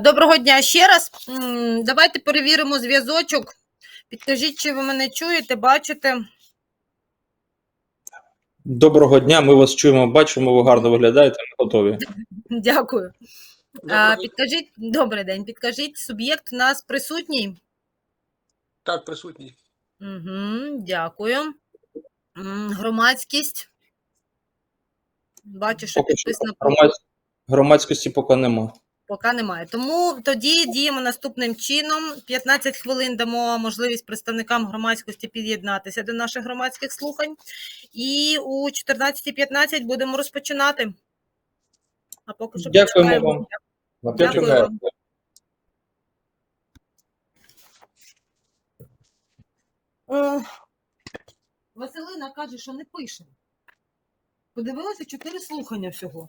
Доброго дня ще раз. Давайте перевіримо зв'язочок. Підкажіть, чи ви мене чуєте, бачите? Доброго дня, ми вас чуємо, бачимо, ви гарно виглядаєте, ми готові. Дякую. А, Підкажіть, добрий день. Підкажіть, суб'єкт у нас присутній? Так, присутній. Угу, дякую. Громадськість. Бачу, що підписано громадськості поки нема. Поки немає. Тому тоді діємо наступним чином. 15 хвилин дамо можливість представникам громадськості під'єднатися до наших громадських слухань. І у 14.15 будемо розпочинати. А поки що Дякуємо почекаємо. вам. Дякую вам. Е, Василина каже, що не пише. Подивилася чотири слухання всього.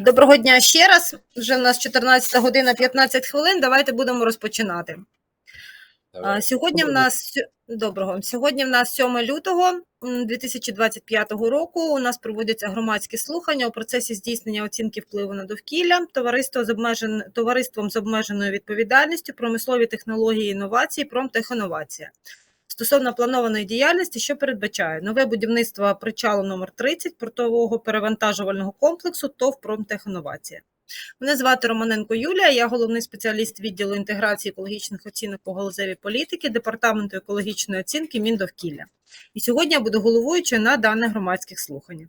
Доброго дня ще раз. Вже в нас 14 година 15 хвилин. Давайте будемо розпочинати. А, Сьогодні в нас доброго. Сьогодні в нас 7 лютого м, 2025 року. У нас проводяться громадські слухання у процесі здійснення оцінки впливу на довкілля товариство з обмежен... товариством з обмеженою відповідальністю, промислові технології інновації, промтехінновація. Стосовно планованої діяльності, що передбачає нове будівництво причалу номер 30 портового перевантажувального комплексу ТОВ «Промтехінновація». Мене звати Романенко Юлія, я головний спеціаліст відділу інтеграції екологічних оцінок по галузевій політики Департаменту екологічної оцінки Міндовкілля. І сьогодні я буду головуючою на даних громадських слуханнях.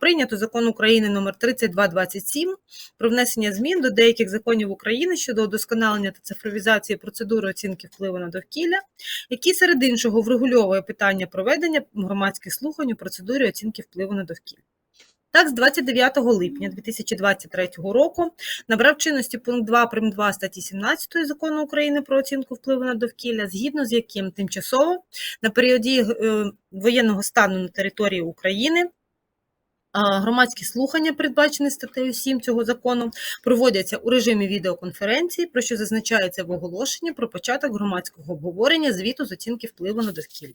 прийнято закон України номер 3227 про внесення змін до деяких законів України щодо удосконалення та цифровізації процедури оцінки впливу на довкілля, який серед іншого врегульовує питання проведення громадських слухань у процедурі оцінки впливу на довкілля. Так, з 29 липня 2023 року набрав чинності пункт 2 прим. 2 статті 17 Закону України про оцінку впливу на довкілля, згідно з яким тимчасово на періоді е, воєнного стану на території України Громадські слухання, передбачені статтею 7 цього закону, проводяться у режимі відеоконференції, про що зазначається в оголошенні про початок громадського обговорення звіту з оцінки впливу на довкілля.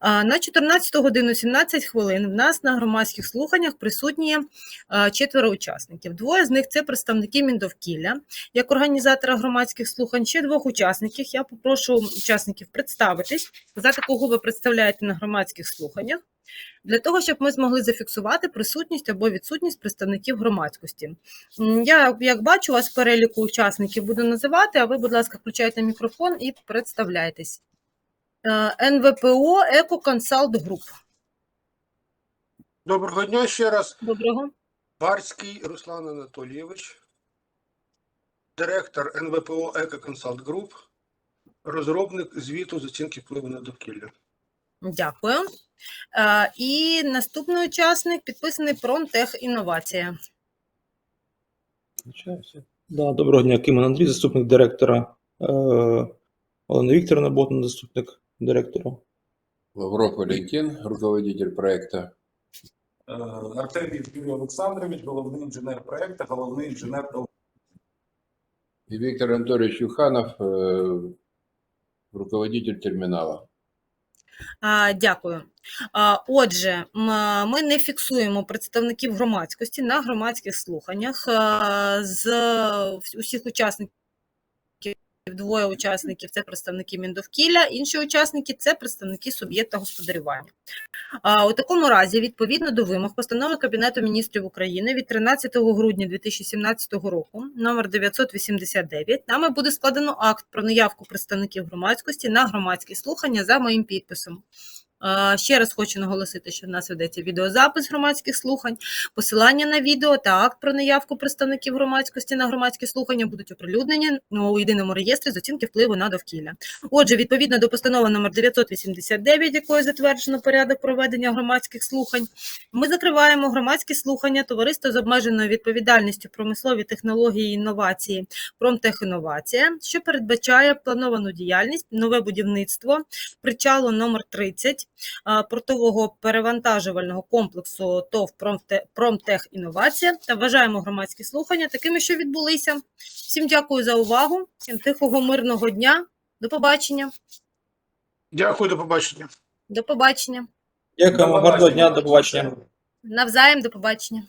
На 14 годину 17 хвилин в нас на громадських слуханнях присутні четверо учасників. Двоє з них це представники Міндовкілля. Як організатора громадських слухань, ще двох учасників. Я попрошу учасників представитись, сказати, кого ви представляєте на громадських слуханнях для того, щоб ми змогли зафіксувати присутність або відсутність представників громадськості. Я, як бачу, вас переліку учасників буду називати, а ви, будь ласка, включайте мікрофон і представляйтесь. Е, НВПО Еко Консалт Груп. Доброго дня ще раз. Доброго. Барський Руслан Анатолійович, директор НВПО «Екоконсалт Груп», розробник звіту з оцінки впливу на довкілля. Дякую. Е, І наступний учасник підписаний Промтех Інновація. Да, доброго дня, Кимон Андрій, заступник директора. Е, Олена Вікторовна Ботна, заступник директора. Лавров Валентин, руководитель проекта. Е, Артемій Юрій Олександрович, головний інженер проекту, головний інженер ДО. И Виктор Анатольевич Юханов, э, руководитель терминала. А, Дякую. Отже, ми не фіксуємо представників громадськості на громадських слуханнях. З усіх учасників двоє учасників це представники Міндовкілля, інші учасники це представники суб'єкта господарювання. А, У такому разі, відповідно до вимог постанови Кабінету міністрів України від 13 грудня 2017 року, номер 989, нами буде складено акт про наявку представників громадськості на громадські слухання за моїм підписом. Ще раз хочу наголосити, що в нас ведеться відеозапис громадських слухань. Посилання на відео та акт про неявку представників громадськості на громадські слухання будуть оприлюднені ну, у єдиному реєстрі з оцінки впливу на довкілля. Отже, відповідно до постанови номер 989, якою затверджено порядок проведення громадських слухань, ми закриваємо громадські слухання товариства з обмеженою відповідальністю промислові технології і інновації Промтехінновація, що передбачає плановану діяльність, нове будівництво причалу номер 30 а, портового перевантажувального комплексу ТОВ Промтех Інновація та вважаємо громадські слухання такими, що відбулися. Всім дякую за увагу, всім тихого мирного дня. До побачення. Дякую, до побачення. До побачення. Дякуємо, гарного дня, до побачення. Навзаєм до побачення.